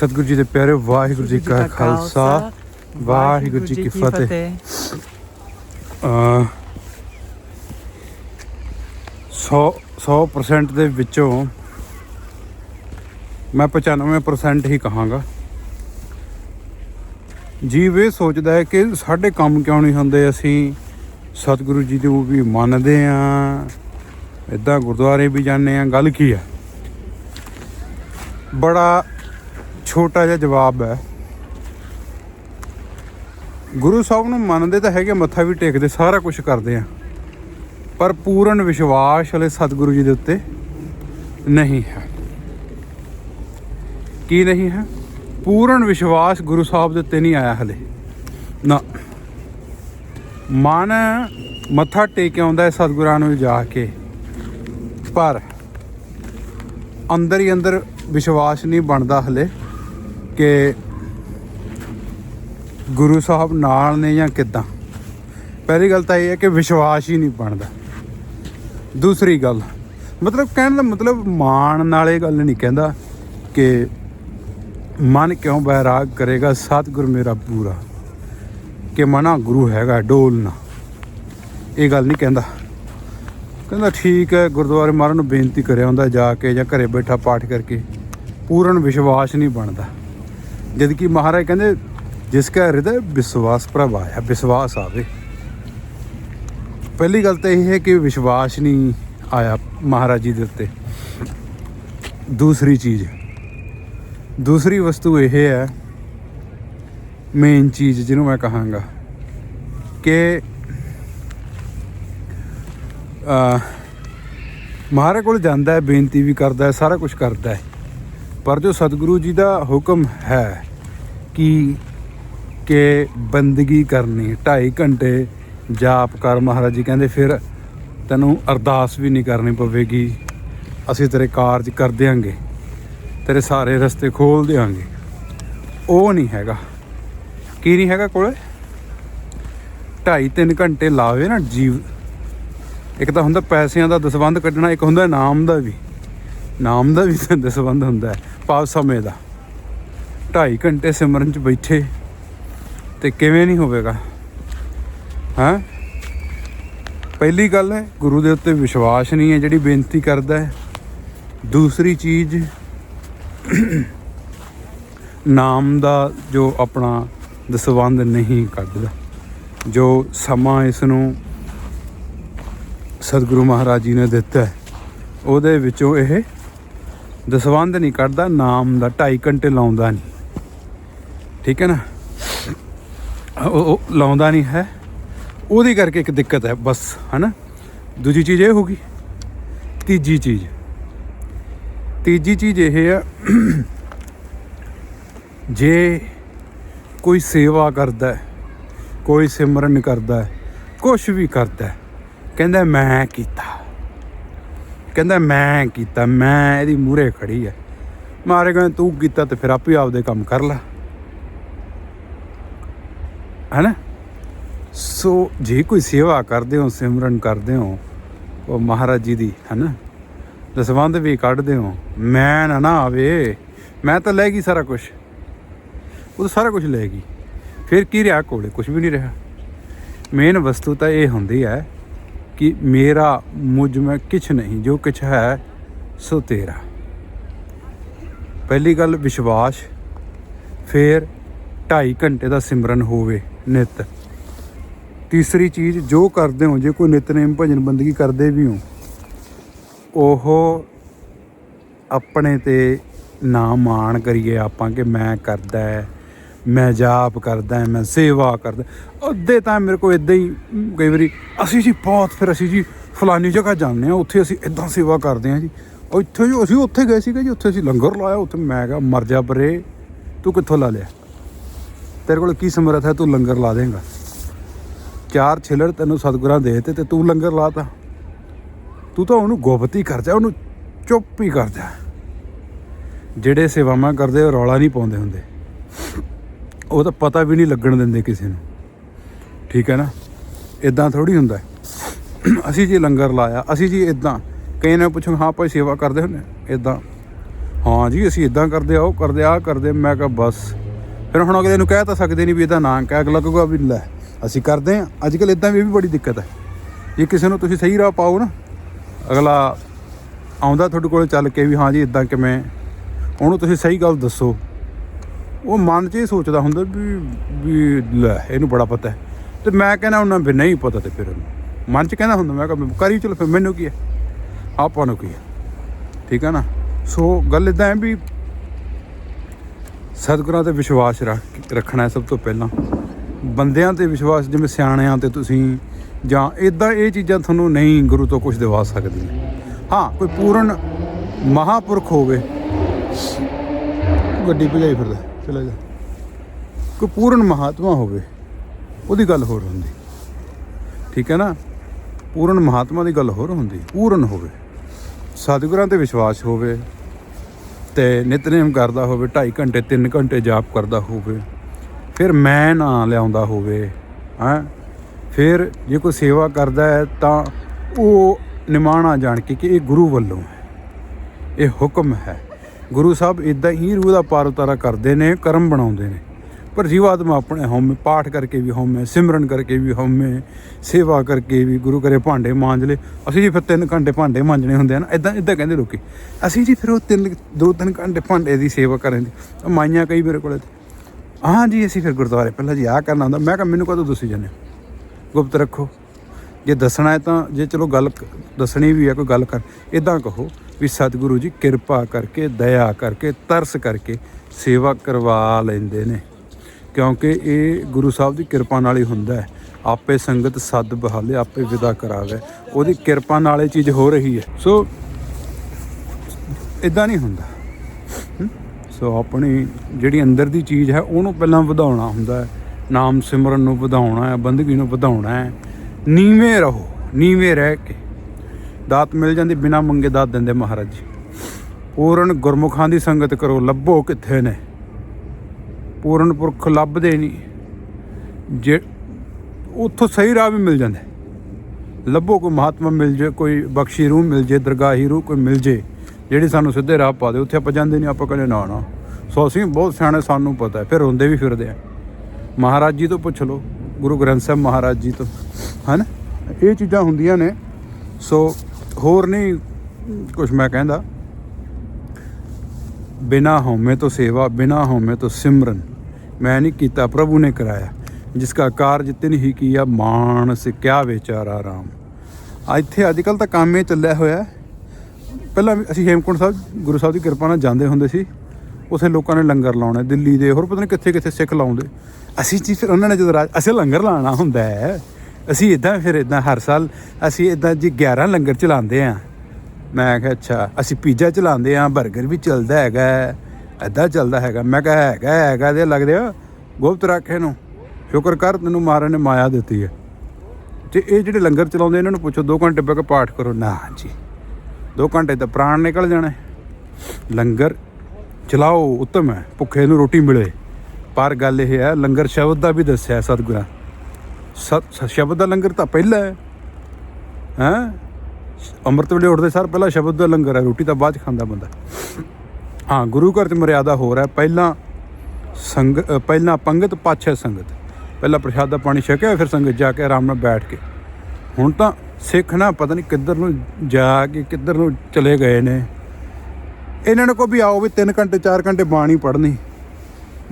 ਸਤਿਗੁਰੂ ਜੀ ਦੇ ਪਿਆਰੇ ਵਾਹਿਗੁਰੂ ਜੀ ਕਾ ਖਾਲਸਾ ਵਾਹਿਗੁਰੂ ਜੀ ਕੀ ਫਤਿਹ। ਅ 100 100% ਦੇ ਵਿੱਚੋਂ ਮੈਂ 95% ਹੀ ਕਹਾਂਗਾ। ਜੀਵ ਇਹ ਸੋਚਦਾ ਹੈ ਕਿ ਸਾਡੇ ਕੰਮ ਕਿਉਂ ਨਹੀਂ ਹੁੰਦੇ? ਅਸੀਂ ਸਤਿਗੁਰੂ ਜੀ ਨੂੰ ਵੀ ਮੰਨਦੇ ਆ ਇਦਾਂ ਗੁਰਦੁਆਰੇ ਵੀ ਜਾਂਦੇ ਆ ਗੱਲ ਕੀ ਹੈ? ਬੜਾ ਛੋਟਾ ਜਿਹਾ ਜਵਾਬ ਹੈ। ਗੁਰੂ ਸਾਹਿਬ ਨੂੰ ਮੰਨਦੇ ਤਾਂ ਹੈਗੇ ਮੱਥਾ ਵੀ ਟੇਕਦੇ, ਸਾਰਾ ਕੁਝ ਕਰਦੇ ਆ। ਪਰ ਪੂਰਨ ਵਿਸ਼ਵਾਸ ਹਲੇ ਸਤਿਗੁਰੂ ਜੀ ਦੇ ਉੱਤੇ ਨਹੀਂ ਹੈ। ਕੀ ਨਹੀਂ ਹੈ? ਪੂਰਨ ਵਿਸ਼ਵਾਸ ਗੁਰੂ ਸਾਹਿਬ ਦੇ ਉੱਤੇ ਨਹੀਂ ਆਇਆ ਹਲੇ। ਨਾ। ਮਨ ਮੱਥਾ ਟੇਕ ਕੇ ਆਉਂਦਾ ਹੈ ਸਤਿਗੁਰਾਂ ਨੂੰ ਜਾ ਕੇ। ਪਰ ਅੰਦਰ ਹੀ ਅੰਦਰ ਵਿਸ਼ਵਾਸ ਨਹੀਂ ਬਣਦਾ ਹਲੇ। ਕਿ ਗੁਰੂ ਸਾਹਿਬ ਨਾਲ ਨੇ ਜਾਂ ਕਿੱਦਾਂ? ਪਹਿਲੀ ਗੱਲ ਤਾਂ ਇਹ ਹੈ ਕਿ ਵਿਸ਼ਵਾਸ ਹੀ ਨਹੀਂ ਬਣਦਾ। ਦੂਸਰੀ ਗੱਲ, ਮਤਲਬ ਕਹਿਣ ਦਾ ਮਤਲਬ ਮਾਣ ਨਾਲ ਇਹ ਗੱਲ ਨਹੀਂ ਕਹਿੰਦਾ ਕਿ ਮਨ ਕਿਉਂ ਬੈਰਾਗ ਕਰੇਗਾ, ਸਤਿਗੁਰ ਮੇਰਾ ਪੂਰਾ। ਕਿ ਮਨਾ ਗੁਰੂ ਹੈਗਾ ਡੋਲਣਾ ਇਹ ਗੱਲ ਨਹੀਂ ਕਹਿੰਦਾ। ਕਹਿੰਦਾ ਠੀਕ ਹੈ, ਗੁਰਦੁਆਰੇ ਮਹਾਰਾਜ ਨੂੰ ਬੇਨਤੀ ਕਰਿਆ ਹੁੰਦਾ ਜਾ ਕੇ ਜਾਂ ਘਰੇ ਬੈਠਾ ਪਾਠ ਕਰਕੇ। ਪੂਰਨ ਵਿਸ਼ਵਾਸ ਨਹੀਂ ਬਣਦਾ। ਜਦ ਕਿ ਮਹਾਰਾਜ ਕਹਿੰਦੇ ਜਿਸ ਕਾ ਹਿਰਦੈ ਵਿਸ਼ਵਾਸ ਪ੍ਰਭ ਆਇਆ, ਵਿਸ਼ਵਾਸ ਆਵੇ। ਪਹਿਲੀ ਗੱਲ ਤਾਂ ਇਹ ਹੈ ਕਿ ਵਿਸ਼ਵਾਸ ਨਹੀਂ ਆਇਆ ਮਹਾਰਾਜ ਜੀ ਦੇ ਉੱਤੇ। ਦੂਸਰੀ ਚੀਜ਼ ਦੂਸਰੀ ਵਸਤੂ ਇਹ ਹੈ ਮੇਨ ਚੀਜ਼ ਜਿਹਨੂੰ ਮੈਂ ਕਹਾਂਗਾ, ਕਿ ਮਹਾਰਾਜ ਕੋਲ ਜਾਂਦਾ ਹੈ, ਬੇਨਤੀ ਵੀ ਕਰਦਾ ਹੈ, ਸਾਰਾ ਕੁਝ ਕਰਦਾ ਹੈ। ਪਰ ਜੋ ਸਤਿਗੁਰੂ ਜੀ ਦਾ ਹੁਕਮ ਹੈ ਕਿ ਕਿ ਬੰਦਗੀ ਕਰਨੀ 2.5 ਘੰਟੇ ਜਾਪ ਕਰ, ਮਹਾਰਾਜ ਜੀ ਕਹਿੰਦੇ ਫਿਰ ਤੈਨੂੰ ਅਰਦਾਸ ਵੀ ਨਹੀਂ ਕਰਨੀ ਪਵੇਗੀ। ਅਸੀਂ ਤੇਰੇ ਕਾਰਜ ਕਰ ਦਿਆਂਗੇ, ਤੇਰੇ ਸਾਰੇ ਰਸਤੇ ਖੋਲ ਦਿਆਂਗੇ। ਉਹ ਨਹੀਂ ਹੈਗਾ। ਕੀ ਨਹੀਂ ਹੈਗਾ ਕੋਲੇ? 2.5 3 ਘੰਟੇ ਲਾਵੇ ਨਾ ਜੀਵ। ਇੱਕ ਤਾਂ ਹੁੰਦਾ ਪੈਸਿਆਂ ਦਾ ਦਸਵੰਧ ਕੱਢਣਾ, ਇੱਕ ਹੁੰਦਾ ਇਨਾਮ ਦਾ ਵੀ। ਨਾਮ ਦਾ ਵੀ ਤਾਂ ਹੁੰਦਾ ਹੈ। ਪਾਵ ਸਮੇਂ ਦਾ। 2.5 ਘੰਟੇ ਸਿਮਰਨ ਚ ਬੈਠੇ, ਤੇ ਕਿਵੇਂ ਨਹੀਂ ਹੋਵੇਗਾ? ਹਾਂ? ਪਹਿਲੀ ਗੱਲ ਹੈ, ਗੁਰੂ ਦੇ ਉੱਤੇ ਵਿਸ਼ਵਾਸ ਨਹੀਂ ਹੈ, ਜਿਹੜੀ ਬੇਨਤੀ ਕਰਦਾ ਹੈ। ਦੂਸਰੀ ਚੀਜ਼, ਨਾਮ ਦਾ ਜੋ ਆਪਣਾ ਦਸਵੰਧ ਨਹੀਂ ਕੱਢਦਾ। ਜੋ ਸਮਾਂ ਇਸ ਨੂੰ ਸਤਿਗੁਰੂ ਮਹਾਰਾਜ ਜੀ ਨੇ ਦਿੱਤਾ ਉਹਦੇ ਵਿੱਚੋਂ ਇਹ ਦਸਵੰਧ ਨਹੀਂ ਕੱਢਦਾ ਨਾਮ ਦਾ 2.5 ਘੰਟੇ ਲਾਉਂਦਾ ਨਹੀਂ। ਠੀਕ ਹੈ ਨਾ? ਉਹ ਲਾਉਂਦਾ ਨਹੀਂ ਹੈ। ਉਹਦੀ ਕਰਕੇ ਇੱਕ ਦਿੱਕਤ ਹੈ ਬਸ, ਹਨਾ? ਦੂਜੀ ਚੀਜ਼ ਇਹ ਹੋਗੀ ਤੀਜੀ ਚੀਜ਼। ਤੀਜੀ ਚੀਜ਼ ਇਹ ਹੈ ਜੇ ਕੋਈ ਸੇਵਾ ਕਰਦਾ ਕੋਈ ਸਿਮਰਨ ਕਰਦਾ ਹੈ ਕੁਝ ਵੀ ਕਰਦਾ ਕਹਿੰਦਾ ਮੈਂ ਕੀਤਾ। ਕਹਿੰਦਾ, ਮੈਂ ਕੀਤਾ, ਮੈਂ ਇਹਦੀ ਮੂਹਰੇ ਖੜੀ ਹੈ ਮਾਰੇ ਕਹਿੰਦੇ, ਤੂੰ ਕੀਤਾ ਤੇ ਫਿਰ ਆਪੇ ਆਪਦੇ ਕੰਮ ਕਰ ਲੈ। ਹੈਨਾ? ਸੋ ਜੇ ਕੋਈ ਸੇਵਾ ਕਰਦੇ ਹੋ, ਸਿਮਰਨ ਕਰਦੇ ਹੋ, ਉਹ ਮਹਾਰਾਜ ਜੀ ਦੀ, ਹੈਨਾ? ਦਸਵੰਧ ਵੀ ਕੱਢਦੇ ਹੋ। ਮੈਂ ਨਾ ਨਾ ਆਵੇ, ਮੈਂ ਤਾਂ ਲੈ ਗਈ ਸਾਰਾ ਕੁਝ ਉਹ ਤਾਂ ਸਾਰਾ ਕੁਝ ਲੈ ਗਈ। ਫਿਰ ਕੀ ਰਿਹਾ ਕੋਲੇ? ਕੁਝ ਵੀ ਨਹੀਂ ਰਿਹਾ। ਮੇਨ ਵਸਤੂ ਤਾਂ ਇਹ ਹੁੰਦੀ ਹੈ ਕਿ ਮੇਰਾ ਮੁਝ ਮੈਂ ਕਿਛ ਨਹੀਂ, ਜੋ ਕਿਛ ਹੈ, ਸੋ ਤੇਰਾ। ਪਹਿਲੀ ਗੱਲ ਵਿਸ਼ਵਾਸ, ਫਿਰ 2.5 ਘੰਟੇ ਦਾ ਸਿਮਰਨ ਹੋਵੇ ਨਿਤ। ਤੀਸਰੀ ਚੀਜ਼, ਜੋ ਕਰਦੇ ਹੋ, ਜੇ ਕੋਈ ਨਿਤਨੇਮ ਭਜਨ ਬੰਦਗੀ ਕਰਦੇ ਵੀ ਹੋ, ਉਹ ਆਪਣੇ ਤੇ ਨਾ ਮਾਣ ਕਰੀਏ ਆਪਾਂ ਕਿ ਮੈਂ ਕਰਦਾ ਹੈ। ਮੈਂ ਜਾਪ ਕਰਦਾ ਮੈਂ ਸੇਵਾ ਕਰਦਾ ਅੱਧੇ ਤਾਂ ਮੇਰੇ ਕੋਲ ਇਦਾਂ ਹੀ ਕਈ ਵਾਰੀ ਅਸੀਂ ਜੀ ਬਹੁਤ, ਫਿਰ ਅਸੀਂ ਜੀ ਫਲਾਨੀ ਜਗ੍ਹਾ ਜਾਂਦੇ ਆ ਉੱਥੇ ਅਸੀਂ ਇਦਾਂ ਸੇਵਾ ਕਰਦੇ ਆ ਜੀ। ਉਹ ਜੀ, ਅਸੀਂ ਉੱਥੇ ਗਏ ਸੀਗੇ ਜੀ, ਉੱਥੇ ਅਸੀਂ ਲੰਗਰ ਲਾਇਆ, ਉੱਥੇ ਮੈਂ ਕਿਹਾ, ਮਰ ਜਾ ਪਰੇ, ਤੂੰ ਕਿੱਥੋਂ ਲਾ ਲਿਆ? ਤੇਰੇ ਕੋਲ ਕੀ ਸਮਰੱਥ ਹੈ? ਤੂੰ ਲੰਗਰ ਲਾ ਦੇਂਗਾ। ਚਾਰ ਛਿਲੜ ਤੈਨੂੰ ਸਤਿਗੁਰਾਂ ਦੇ ਤੇ ਤੂੰ ਲੰਗਰ ਲਾਤਾ ਤੂੰ। ਤਾਂ ਉਹਨੂੰ ਗੁਪਤੀ ਕਰ ਜਾ ਉਹਨੂੰ ਚੁੱਪ ਹੀ ਕਰ ਜਾ ਜਿਹੜੇ ਸੇਵਾਵਾਂ ਕਰਦੇ, ਉਹ ਰੌਲਾ ਨਹੀਂ ਪਾਉਂਦੇ ਹੁੰਦੇ। ਉਹ ਤਾਂ ਪਤਾ ਵੀ ਨਹੀਂ ਲੱਗਣ ਦਿੰਦੇ ਕਿਸੇ ਨੂੰ। ਠੀਕ ਹੈ ਨਾ? ਇਦਾਂ ਥੋੜੀ ਹੁੰਦਾ ਅਸੀਂ ਜੀ ਲੰਗਰ ਲਾਇਆ, ਅਸੀਂ ਜੀ ਇਦਾਂ ਕਈ ਨੇ ਪੁੱਛੋ ਹਾਂ ਭਾਈ, ਸੇਵਾ ਕਰਦੇ ਹੁੰਦੇ ਇਦਾਂ ਹਾਂ ਜੀ, ਅਸੀਂ ਇਦਾਂ ਕਰਦੇ ਆ, ਉਹ ਕਰਦੇ ਆ, ਆਹ ਕਰਦੇ ਮੈਂ ਕਿਹਾ, ਬਸ। ਫਿਰ ਹੁਣ ਅਗਲੇ ਨੂੰ ਕਹਿ ਤਾਂ ਸਕਦੇ ਨਹੀਂ ਵੀ ਇਹਦਾ ਨਾਂ ਕਹਿ ਅਗਲਾ ਕਹੂਗਾ ਵੀ ਲੈ, ਅਸੀਂ ਕਰਦੇ ਆ। ਅੱਜ ਕੱਲ ਇਦਾਂ ਵੀ ਇਹ ਵੀ ਬੜੀ ਦਿੱਕਤ ਹੈ। ਜੇ ਕਿਸੇ ਨੂੰ ਤੁਸੀਂ ਸਹੀ ਰਾਹ ਪਾਓ ਨਾ, ਅਗਲਾ ਆਉਂਦਾ ਤੁਹਾਡੇ ਕੋਲ ਚੱਲ ਕੇ ਵੀ, ਹਾਂ ਜੀ ਇਦਾਂ ਕਿਵੇਂ? ਉਹਨੂੰ ਤੁਸੀਂ ਸਹੀ ਗੱਲ ਦੱਸੋ। ਉਹ ਮਨ 'ਚ ਇਹ ਸੋਚਦਾ ਹੁੰਦਾ ਵੀ ਵੀ ਲੈ, ਇਹਨੂੰ ਬੜਾ ਪਤਾ ਹੈ। ਤੇ ਮੈਂ ਕਹਿੰਦਾ ਉਹਨਾਂ ਵੀ ਨਹੀਂ ਪਤਾ ਤੇ ਫਿਰ ਉਹਨੂੰ ਮਨ 'ਚ ਕਹਿੰਦਾ ਹੁੰਦਾ, ਮੈਂ ਕਿਹਾ ਕਰੀ, ਚਲੋ ਫਿਰ ਮੈਨੂੰ ਕੀ ਹੈ? ਆਪਾਂ ਨੂੰ ਕੀ ਹੈ? ਠੀਕ ਹੈ ਨਾ? ਸੋ ਗੱਲ ਇਦਾਂ ਹੈ ਵੀ ਸਤਿਗੁਰਾਂ ਤੇ ਵਿਸ਼ਵਾਸ ਰੱਖ, ਰੱਖਣਾ ਸਭ ਤੋਂ ਪਹਿਲਾਂ। ਬੰਦਿਆਂ ਤੇ ਵਿਸ਼ਵਾਸ, ਜਿਵੇਂ ਸਿਆਣਿਆਂ ਤੇ ਤੁਸੀਂ, ਜਾਂ ਇਦਾਂ ਇਹ ਚੀਜ਼ਾਂ ਤੁਹਾਨੂੰ ਨਹੀਂ ਗੁਰੂ ਤੋਂ ਕੁਝ ਦਿਵਾ ਸਕਦੀਆਂ। ਹਾਂ, ਕੋਈ ਪੂਰਨ ਮਹਾਪੁਰਖ ਹੋਵੇ ਗੱਡੀ ਭਜਾਈ ਫਿਰਦਾ, ਚਲਾ ਜਾ। ਕੋਈ ਪੂਰਨ ਮਹਾਤਮਾ ਹੋਵੇ, ਉਹਦੀ ਗੱਲ ਹੋਰ ਹੁੰਦੀ। ਠੀਕ ਹੈ ਨਾ? ਪੂਰਨ ਮਹਾਤਮਾ ਦੀ ਗੱਲ ਹੋਰ ਹੁੰਦੀ, ਪੂਰਨ ਹੋਵੇ। ਸਤਿਗੁਰਾਂ ਤੇ ਵਿਸ਼ਵਾਸ ਹੋਵੇ ਤੇ ਨਿਤਨੇਮ ਕਰਦਾ ਹੋਵੇ 2.5 ਘੰਟੇ 3 ਘੰਟੇ ਜਾਪ ਕਰਦਾ ਹੋਵੇ, ਫਿਰ ਮੈਂ ਨਾ ਲਿਆਉਂਦਾ ਹੋਵੇ, ਹੈਂ? ਫਿਰ ਜੇ ਕੋਈ ਸੇਵਾ ਕਰਦਾ ਹੈ ਤਾਂ ਉਹ ਨਿਮਾਣਾ ਜਾਣ ਕੇ ਕਿ ਇਹ ਗੁਰੂ ਵੱਲੋਂ ਹੈ, ਇਹ ਹੁਕਮ ਹੈ। ਗੁਰੂ ਸਾਹਿਬ ਇਦਾਂ ਹੀ ਰੂਹ ਦਾ ਪਾਰ ਉਤਾਰਾ ਕਰਦੇ ਨੇ, ਕਰਮ ਬਣਾਉਂਦੇ ਨੇ। ਪਰ ਜੀਵਾਤਮਾ ਆਪਣੇ ਹਉਮੈ, ਪਾਠ ਕਰਕੇ ਵੀ ਹਉਮੈ, ਸਿਮਰਨ ਕਰਕੇ ਵੀ ਹਉਮੈ, ਸੇਵਾ ਕਰਕੇ ਵੀ ਗੁਰੂ ਘਰੇ ਭਾਂਡੇ ਮਾਂਜ ਲੇ। ਅਸੀਂ ਜੀ ਫਿਰ 3 ਘੰਟੇ ਭਾਂਡੇ ਮਾਂਜਣੇ ਹੁੰਦੇ ਆ ਨਾ ਇਦਾਂ ਇਦਾਂ ਕਹਿੰਦੇ ਲੋਕੀ। ਅਸੀਂ ਜੀ ਫਿਰ ਉਹ 3 2-3 ਘੰਟੇ ਭਾਂਡੇ ਦੀ ਸੇਵਾ ਕਰਨ ਦੀ ਉਹ ਮਾਈਆਂ ਕਈ ਮੇਰੇ ਕੋਲ ਹਾਂ ਜੀ ਅਸੀਂ ਫਿਰ ਗੁਰਦੁਆਰੇ, ਪਹਿਲਾਂ ਜੀ ਆਹ ਕਰਨਾ ਹੁੰਦਾ। ਮੈਂ ਕਿਹਾ ਮੈਨੂੰ ਕਦੋਂ ਦੱਸੀ ਜਾਂਦੇ ਹੋ? ਗੁਪਤ ਰੱਖੋ। ਜੇ ਦੱਸਣਾ ਹੈ ਤਾਂ ਜੇ ਚਲੋ ਗੱਲ ਦੱਸਣੀ ਵੀ ਹੈ, ਕੋਈ ਗੱਲ ਕਰ ਇਦਾਂ ਕਹੋ ਵੀ ਸਤਿਗੁਰੂ ਜੀ ਕਿਰਪਾ ਕਰਕੇ, ਦਇਆ ਕਰਕੇ, ਤਰਸ ਕਰਕੇ ਸੇਵਾ ਕਰਵਾ ਲੈਂਦੇ ਨੇ। ਕਿਉਂਕਿ ਇਹ ਗੁਰੂ ਸਾਹਿਬ ਦੀ ਕਿਰਪਾ ਨਾਲ ਹੀ ਹੁੰਦਾ ਹੈ। ਆਪੇ ਸੰਗਤ ਸੱਦ ਬਹਾਲੇ, ਆਪੇ ਵਿਦਾ ਕਰਾਵੇ। ਉਹਦੀ ਕਿਰਪਾ ਨਾਲ ਇਹ ਚੀਜ਼ ਹੋ ਰਹੀ ਹੈ। ਸੋ ਇਦਾਂ ਨਹੀਂ ਹੁੰਦਾ। ਸੋ ਆਪਣੀ ਜਿਹੜੀ ਅੰਦਰ ਦੀ ਚੀਜ਼ ਹੈ, ਉਹਨੂੰ ਪਹਿਲਾਂ ਵਧਾਉਣਾ ਹੁੰਦਾ ਹੈ। ਨਾਮ ਸਿਮਰਨ ਨੂੰ ਵਧਾਉਣਾ ਹੈ, ਬੰਦਗੀ ਨੂੰ ਵਧਾਉਣਾ ਹੈ। ਨੀਵੇਂ ਰਹੋ, ਨੀਵੇਂ ਰਹਿ ਕੇ। ਦਾਤ ਮਿਲ ਜਾਂਦੀ ਬਿਨਾ ਮੰਗੇ ਦਾਤ ਦਿੰਦੇ ਮਹਾਰਾਜ ਜੀ। ਪੂਰਨ ਗੁਰਮੁਖਾਂ ਦੀ ਸੰਗਤ ਕਰੋ, ਲੱਭੋ ਕਿੱਥੇ ਨੇ। ਪੂਰਨ ਪੁਰਖ ਲੱਭਦੇ ਨਹੀਂ। ਜੇ ਉੱਥੋਂ ਸਹੀ ਰਾਹ ਵੀ ਮਿਲ ਜਾਂਦਾ। ਲੱਭੋ ਕੋਈ ਮਹਾਤਮਾ ਮਿਲ ਜੇ, ਕੋਈ ਬਖਸ਼ੀ ਰੂਹ ਮਿਲ ਜੇ, ਦਰਗਾਹੀ ਰੂਹ ਕੋਈ ਮਿਲ ਜੇ, ਜਿਹੜੀ ਸਾਨੂੰ ਸਿੱਧੇ ਰਾਹ ਪਾ ਦੇ, ਉੱਥੇ ਆਪਾਂ ਜਾਂਦੇ ਨਹੀਂ, ਆਪਾਂ ਕਹਿੰਦੇ ਨਾ ਨਾ। ਸੋ ਅਸੀਂ ਬਹੁਤ ਸਿਆਣੇ, ਸਾਨੂੰ ਪਤਾ ਫਿਰ ਹੁੰਦੇ ਵੀ ਫਿਰਦੇ ਆ। ਮਹਾਰਾਜ ਜੀ ਤੋਂ ਪੁੱਛ ਲਓ। ਗੁਰੂ ਗ੍ਰੰਥ ਸਾਹਿਬ ਮਹਾਰਾਜ ਜੀ ਤੋਂ, ਹਨ? ਇਹ ਚੀਜ਼ਾਂ ਹੁੰਦੀਆਂ ਨੇ, ਸੋ ਹੋਰ ਨਹੀਂ ਕੁਝ ਮੈਂ ਕਹਿੰਦਾ। ਬਿਨਾ ਹਉਮੈ ਤੋਂ ਸੇਵਾ, ਬਿਨਾ ਹਉਮੈ ਤੋਂ ਸਿਮਰਨ, ਮੈਂ ਨਹੀਂ ਕੀਤਾ, ਪ੍ਰਭੂ ਨੇ ਕਰਾਇਆ। ਜਿਸ ਕਾ ਕਾਰਜ ਤਿਨ ਹੀ ਕੀਆ, ਮਾਨਸ ਕਿਆ ਵਿਚਾਰਾ ਰਾਮ। ਇੱਥੇ ਅੱਜ ਕੱਲ ਤਾਂ ਕੰਮ ਇਹ ਚੱਲਿਆ ਹੋਇਆ। ਪਹਿਲਾਂ ਵੀ ਅਸੀਂ ਹੇਮਕੁੰਟ ਸਾਹਿਬ, ਗੁਰੂ ਸਾਹਿਬ ਦੀ ਕਿਰਪਾ ਨਾਲ ਜਾਂਦੇ ਹੁੰਦੇ ਸੀ। ਉਥੇ ਲੋਕਾਂ ਨੇ ਲੰਗਰ ਲਾਉਣਾ, ਦਿੱਲੀ ਦੇ, ਹੋਰ ਪਤਾ ਨਹੀਂ ਕਿੱਥੇ ਕਿੱਥੇ ਸਿੱਖ ਲਾਉਂਦੇ। ਅਸੀਂ ਜੀ ਫਿਰ ਉਹਨਾਂ ਨੇ ਜਦੋਂ ਰਾਜ ਅਸੀਂ ਲੰਗਰ ਲਾਉਣਾ ਹੁੰਦਾ ਹੈ, ਅਸੀਂ ਇਦਾਂ ਫਿਰ ਇਦਾਂ ਹਰ ਸਾਲ ਅਸੀਂ ਇਦਾਂ ਜੀ 11 ਲੰਗਰ ਚਲਾਉਂਦੇ ਆ ਮੈਂ ਕਿਹਾ, ਅੱਛਾ, ਅਸੀਂ ਪੀਜ਼ਾ ਚਲਾਉਂਦੇ ਆ 버ਗਰ ਵੀ ਚੱਲਦਾ ਹੈਗਾ ਐਦਾਂ ਚੱਲਦਾ ਹੈਗਾ। ਮੈਂ ਕਿਹਾ, ਹੈਗਾ ਹੈਗਾ ਦੇ ਲੱਗਦੇ ਆ। ਗੁਪਤ ਰੱਖੇ ਨੂੰ ਸ਼ੁਕਰ ਕਰ, ਤੈਨੂੰ ਮਹਾਰਾਜ ਨੇ ਮਾਇਆ ਦਿੱਤੀ ਹੈ। ਤੇ ਇਹ ਜਿਹੜੇ ਲੰਗਰ ਚਲਾਉਂਦੇ, ਇਹਨਾਂ ਨੂੰ ਪੁੱਛੋ 2 ਘੰਟੇ ਬਹਿ ਕੇ ਪਾਠ ਕਰੋ। ਨਾ ਜੀ 2 ਘੰਟੇ ਤਾਂ ਪ੍ਰਾਣ ਨਿਕਲ ਜਾਣਾ। ਲੰਗਰ ਚਲਾਓ, ਉੱਤਮ ਹੈ, ਭੁੱਖੇ ਨੂੰ ਰੋਟੀ ਮਿਲੇ। ਪਰ ਗੱਲ ਇਹ ਹੈ, ਲੰਗਰ ਸ਼ਬਦ ਦਾ ਵੀ ਦੱਸਿਆ ਸਤਿਗੁਰਾਂ। ਸਤ ਸ਼ਬਦ ਦਾ ਲੰਗਰ ਤਾਂ ਪਹਿਲਾਂ ਹੈ। ਹੈਂ? ਅੰਮ੍ਰਿਤ ਵੇਲੇ ਉੱਠਦੇ ਸਾਰ ਪਹਿਲਾਂ ਸ਼ਬਦ ਦਾ ਲੰਗਰ ਹੈ, ਰੋਟੀ ਤਾਂ ਬਾਅਦ ਚ ਖਾਂਦਾ ਬੰਦਾ। ਹਾਂ, ਗੁਰੂ ਘਰ 'ਚ ਮਰਿਆਦਾ ਹੋਰ ਹੈ। ਪਹਿਲਾਂ ਸੰਗ ਪਹਿਲਾਂ ਪੰਗਤ, ਪਾਛੇ ਸੰਗਤ। ਪਹਿਲਾਂ ਪ੍ਰਸ਼ਾਦਾ ਪਾਣੀ ਛਕਿਆ, ਫਿਰ ਸੰਗਤ ਜਾ ਕੇ ਆਰਾਮ ਨਾਲ ਬੈਠ ਕੇ। ਹੁਣ ਤਾਂ ਸਿੱਖ ਨਾ ਪਤਾ ਨਹੀਂ ਕਿੱਧਰ ਨੂੰ ਜਾ ਕੇ ਕਿੱਧਰ ਨੂੰ ਚਲੇ ਗਏ ਨੇ। ਇਹਨਾਂ ਨੇ ਕੋ ਵੀ ਆਓ ਵੀ 3 ਘੰਟੇ 4 ਘੰਟੇ ਬਾਣੀ ਪੜ੍ਹਨੀ।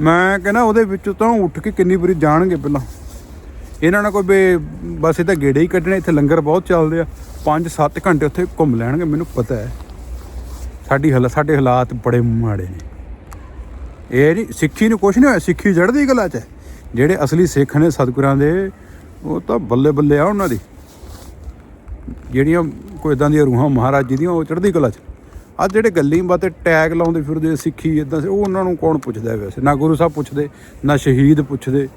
ਮੈਂ ਕਹਿੰਦਾ ਉਹਦੇ ਵਿੱਚ ਤਾਂ ਉੱਠ ਕੇ ਕਿੰਨੀ ਵਾਰੀ ਜਾਣਗੇ ਪਹਿਲਾਂ। ਇਹਨਾਂ ਨੇ ਕੋਈ ਵੀ ਬਸ ਇਹ ਤਾਂ ਗੇੜੇ ਹੀ ਕੱਢਣੇ, ਇੱਥੇ ਲੰਗਰ ਬਹੁਤ ਚੱਲਦੇ ਆ। 5-7 ਘੰਟੇ ਉੱਥੇ ਘੁੰਮ ਲੈਣਗੇ, ਮੈਨੂੰ ਪਤਾ ਹੈ। ਸਾਡੀ ਹਾਲ, ਸਾਡੇ ਹਾਲਾਤ ਬੜੇ ਮਾੜੇ ਨੇ। ਇਹ ਨਹੀਂ ਸਿੱਖੀ ਨੂੰ ਕੁਛ ਨਹੀਂ ਹੋਇਆ, ਸਿੱਖੀ ਜੜਦੀ ਕਲਾ ਚ ਜਿਹੜੇ ਅਸਲੀ ਸਿੱਖ ਨੇ ਸਤਿਗੁਰਾਂ ਦੇ, ਉਹ ਤਾਂ ਬੱਲੇ ਬੱਲੇ ਆ ਉਹਨਾਂ ਦੀ। ਜਿਹੜੀਆਂ ਕੋਈ ਇਦਾਂ ਦੀਆਂ ਰੂਹਾਂ ਮਹਾਰਾਜ ਜੀ ਦੀਆਂ, ਉਹ ਚੜ੍ਹਦੀ ਕਲਾ ਚ। ਆ ਜਿਹੜੇ ਗੱਲੀ ਬਾਤੇ ਟੈਗ ਲਾਉਂਦੇ ਫਿਰਦੇ ਸਿੱਖੀ ਇਦਾਂ ਉਹ ਉਹਨਾਂ ਨੂੰ ਕੌਣ ਪੁੱਛਦਾ ਵੈਸੇ? ਨਾ ਗੁਰੂ ਸਾਹਿਬ ਪੁੱਛਦੇ, ਨਾ ਸ਼ਹੀਦ ਪੁੱਛਦੇ।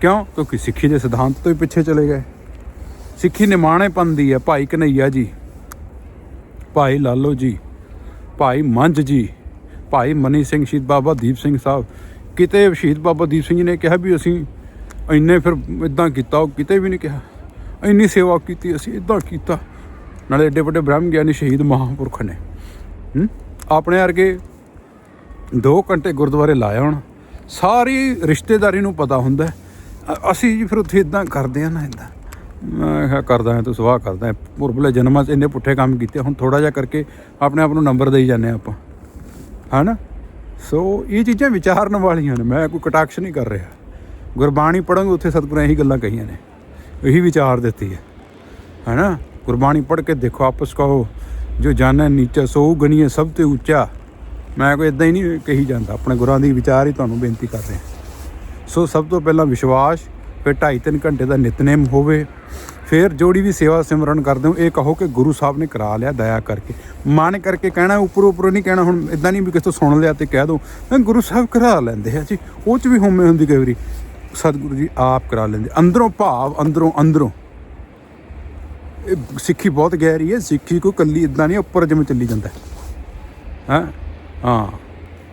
ਕਿਉਂ? ਕਿਉਂਕਿ ਸਿੱਖੀ ਦੇ ਸਿਧਾਂਤ ਤੋਂ ਹੀ ਪਿੱਛੇ ਚਲੇ ਗਏ। ਸਿੱਖੀ ਨਿਮਾਣੇ ਪੰਦੀ ਹੈ, ਭਾਈ ਕਨਈਆ ਜੀ। ਭਾਈ ਲਾਲੋ ਜੀ। ਭਾਈ ਮੰਝ ਜੀ। ਭਾਈ ਮਨੀ ਸਿੰਘ ਸ਼ਹੀਦ ਬਾਬਾ ਦੀਪ ਸਿੰਘ ਸਾਹਿਬ। ਕਿਤੇ ਸ਼ਹੀਦ ਬਾਬਾ ਦੀਪ ਸਿੰਘ ਜੀ ਨੇ ਕਿਹਾ ਵੀ ਅਸੀਂ ਇੰਨੇ ਫਿਰ ਇਦਾਂ ਕੀਤਾ, ਉਹ ਕਿਤੇ ਵੀ ਨਹੀਂ ਕਿਹਾ। ਇੰਨੀ ਸੇਵਾ ਕੀਤੀ, ਅਸੀਂ ਇਦਾਂ ਕੀਤਾ। ਨਾਲੇ ਏਡੇ ਵੱਡੇ ਬ੍ਰਹਮ ਗਿਆਨੀ ਸ਼ਹੀਦ ਮਹਾਂਪੁਰਖ ਨੇ। ਹੂੰ? ਆਪਣੇ ਵਰਗੇ 2 ਘੰਟੇ ਗੁਰਦੁਆਰੇ ਲਾਇਆ ਹੁਣ। ਸਾਰੀ ਰਿਸ਼ਤੇਦਾਰੀ ਨੂੰ ਪਤਾ ਹੁੰਦਾ ਅਸੀਂ ਜੀ ਫਿਰ ਉੱਥੇ ਇਦਾਂ ਕਰਦੇ ਆ ਨਾ ਇਦਾਂ ਮੈਂ ਕਿਹਾ ਕਰਦਾ ਹਾਂ, ਤੂੰ ਸਵਾਹ ਕਰਦਾ ਪੁਰਬਲੇ ਜਨਮਾਂ 'ਚ ਇੰਨੇ ਪੁੱਠੇ ਕੰਮ ਕੀਤੇ, ਹੁਣ ਥੋੜਾ ਜਿਹਾ ਕਰਕੇ ਆਪਣੇ ਆਪ ਨੂੰ ਨੰਬਰ ਦੇਈ ਜਾਂਦੇ ਹਾਂ ਆਪਾਂ। ਹਨਾ? ਸੋ ਇਹ ਚੀਜ਼ਾਂ ਵਿਚਾਰਨ ਵਾਲੀਆਂ ਨੇ। ਮੈਂ ਕੋਈ ਕਟਾਕਸ਼ ਨਹੀਂ ਕਰ ਰਿਹਾ। ਗੁਰਬਾਣੀ ਪੜਾਂਗੇ ਉੱਥੇ ਸਤਿਗੁਰਾਂ ਇਹੀ ਗੱਲਾਂ ਕਹੀਆਂ ਨੇ। ਇਹੀ ਵਿਚਾਰ ਦਿੱਤੀ ਹੈ। ਹੈਨਾ? ਗੁਰਬਾਣੀ ਪੜ੍ਹ ਕੇ ਦੇਖੋ, ਆਪਸ ਕਹੋ ਜੋ ਜਾਣੈ ਨੀਚਾ, ਸੋ ਗਣੀਏ ਸਭ ਤੇ ਉੱਚਾ। ਮੈਂ ਕੋਈ ਇਦਾਂ ਹੀ ਨਹੀਂ ਕਹੀ ਜਾਂਦਾ, ਆਪਣੇ ਗੁਰਾਂ ਦੀ ਵਿਚਾਰ ਹੀ ਤੁਹਾਨੂੰ ਬੇਨਤੀ ਕਰ ਰਿਹਾ। ਸੋ ਸਭ ਤੋਂ ਪਹਿਲਾਂ ਵਿਸ਼ਵਾਸ, ਫਿਰ 2.5-3 ਘੰਟੇ ਦਾ ਨਿਤਨੇਮ ਹੋਵੇ, ਫਿਰ ਜੋੜੀ ਵੀ ਸੇਵਾ ਸਿਮਰਨ ਕਰਦੇ ਹੋ, ਇਹ ਕਹੋ ਕਿ ਗੁਰੂ ਸਾਹਿਬ ਨੇ ਕਰਾ ਲਿਆ ਦਇਆ ਕਰਕੇ। ਮਨ ਕਰਕੇ ਕਹਿਣਾ, ਉੱਪਰੋਂ ਉੱਪਰੋਂ ਨਹੀਂ ਕਹਿਣਾ, ਹੁਣ ਇਦਾਂ ਨਹੀਂ ਵੀ ਕਿਸੇ ਤੋਂ ਸੁਣ ਲਿਆ ਤੇ ਕਹਿ ਦੋ। ਗੁਰੂ ਸਾਹਿਬ ਕਰਾ ਲੈਂਦੇ ਆ ਜੀ, ਉਹ ਚ ਵੀ ਹੋਮੇ ਹੁੰਦੀ ਕਈ ਵਾਰੀ, ਸਤਿਗੁਰੂ ਜੀ ਆਪ ਕਰਾ ਲੈਂਦੇ। ਅੰਦਰੋਂ ਭਾਵ, ਅੰਦਰੋਂ ਅੰਦਰੋਂ। ਇਹ ਸਿੱਖੀ ਬਹੁਤ ਗਹਿਰੀ ਹੈ, ਸਿੱਖੀ ਕੋਈ ਕੱਲੀ ਇਦਾਂ ਨਹੀਂ, ਉੱਪਰ ਜਿਵੇਂ ਚੱਲੀ ਜਾਂਦਾ ਹੈ। ਹਾਂ?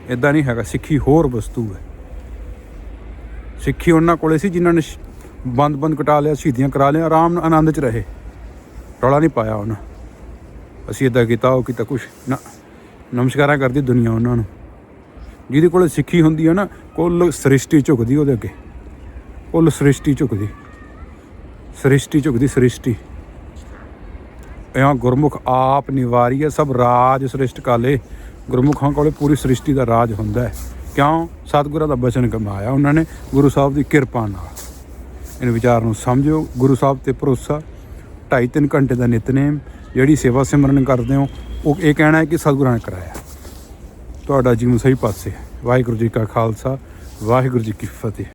ਇਦਾਂ ਨਹੀਂ ਹੈਗਾ, ਸਿੱਖੀ ਹੋਰ ਵਸਤੂ ਹੈ। ਸਿੱਖੀ ਉਹਨਾਂ ਕੋਲੇ ਸੀ ਜਿਨ੍ਹਾਂ ਨੇ ਬੰਦ ਬੰਦ ਕਟਾ ਲਿਆ, ਸ਼ਹੀਦੀਆਂ ਕਰਾ ਲਿਆ, ਆਰਾਮ ਨਾਲ ਆਨੰਦ ਚ ਰਹੇ। ਰੌਲਾ ਨਹੀਂ ਪਾਇਆ ਉਹਨਾਂ। ਅਸੀਂ ਇਦਾਂ ਕੀਤਾ, ਉਹ ਕੀਤਾ ਕੁਛ। ਨਾ, ਨਮਸਕਾਰਾਂ ਕਰਦੀ ਦੁਨੀਆ ਉਹਨਾਂ ਨੂੰ। ਜਿਹਦੇ ਕੋਲ ਸਿੱਖੀ ਹੁੰਦੀ ਹੈ ਨਾ, ਕੁੱਲ ਸ੍ਰਿਸ਼ਟੀ ਝੁਕਦੀ ਉਹਦੇ ਅੱਗੇ। ਕੁੱਲ ਸ੍ਰਿਸ਼ਟੀ ਝੁਕਦੀ। ਸ੍ਰਿਸ਼ਟੀ ਝੁਕਦੀ ਸ੍ਰਿਸ਼ਟੀ। ਇਹਾਂ ਗੁਰਮੁਖ ਆਪ ਨਿਵਾਰੀ ਹੈ ਸਭ ਰਾਜ ਸ੍ਰਿਸ਼ਟ ਕਾਲੇ। ਗੁਰਮੁਖਾਂ ਕੋਲੇ ਪੂਰੀ ਸ੍ਰਿਸ਼ਟੀ ਦਾ ਰਾਜ ਹੁੰਦਾ ਹੈ। ਕਿਉਂ? ਸਤਿਗੁਰਾਂ ਦਾ ਬਚਨ ਕਮਾਇਆ ਉਹਨਾਂ ਨੇ ਗੁਰੂ ਸਾਹਿਬ ਦੀ ਕਿਰਪਾ ਨਾਲ। ਇਹਨ ਵਿਚਾਰ ਨੂੰ ਸਮਝੋ ਗੁਰੂ ਸਾਹਿਬ ਤੇ ਭਰੋਸਾ 2.5-3 ਘੰਟੇ ਦਾ ਨਿਤਨੇਮ, ਜਿਹੜੀ ਸੇਵਾ ਸਿਮਰਨ ਕਰਦੇ ਹੋ, ਉਹ ਇਹ ਕਹਿਣਾ ਹੈ ਕਿ ਸਤਿਗੁਰਾਂ ਨੇ ਕਰਾਇਆ। ਤੁਹਾਡਾ ਜੀਵਨ ਸਹੀ ਪਾਸੇ ਵਾਹਿਗੁਰੂ ਜੀ ਕਾ ਖਾਲਸਾ, ਵਾਹਿਗੁਰੂ ਜੀ ਕੀ ਫਤਿਹ।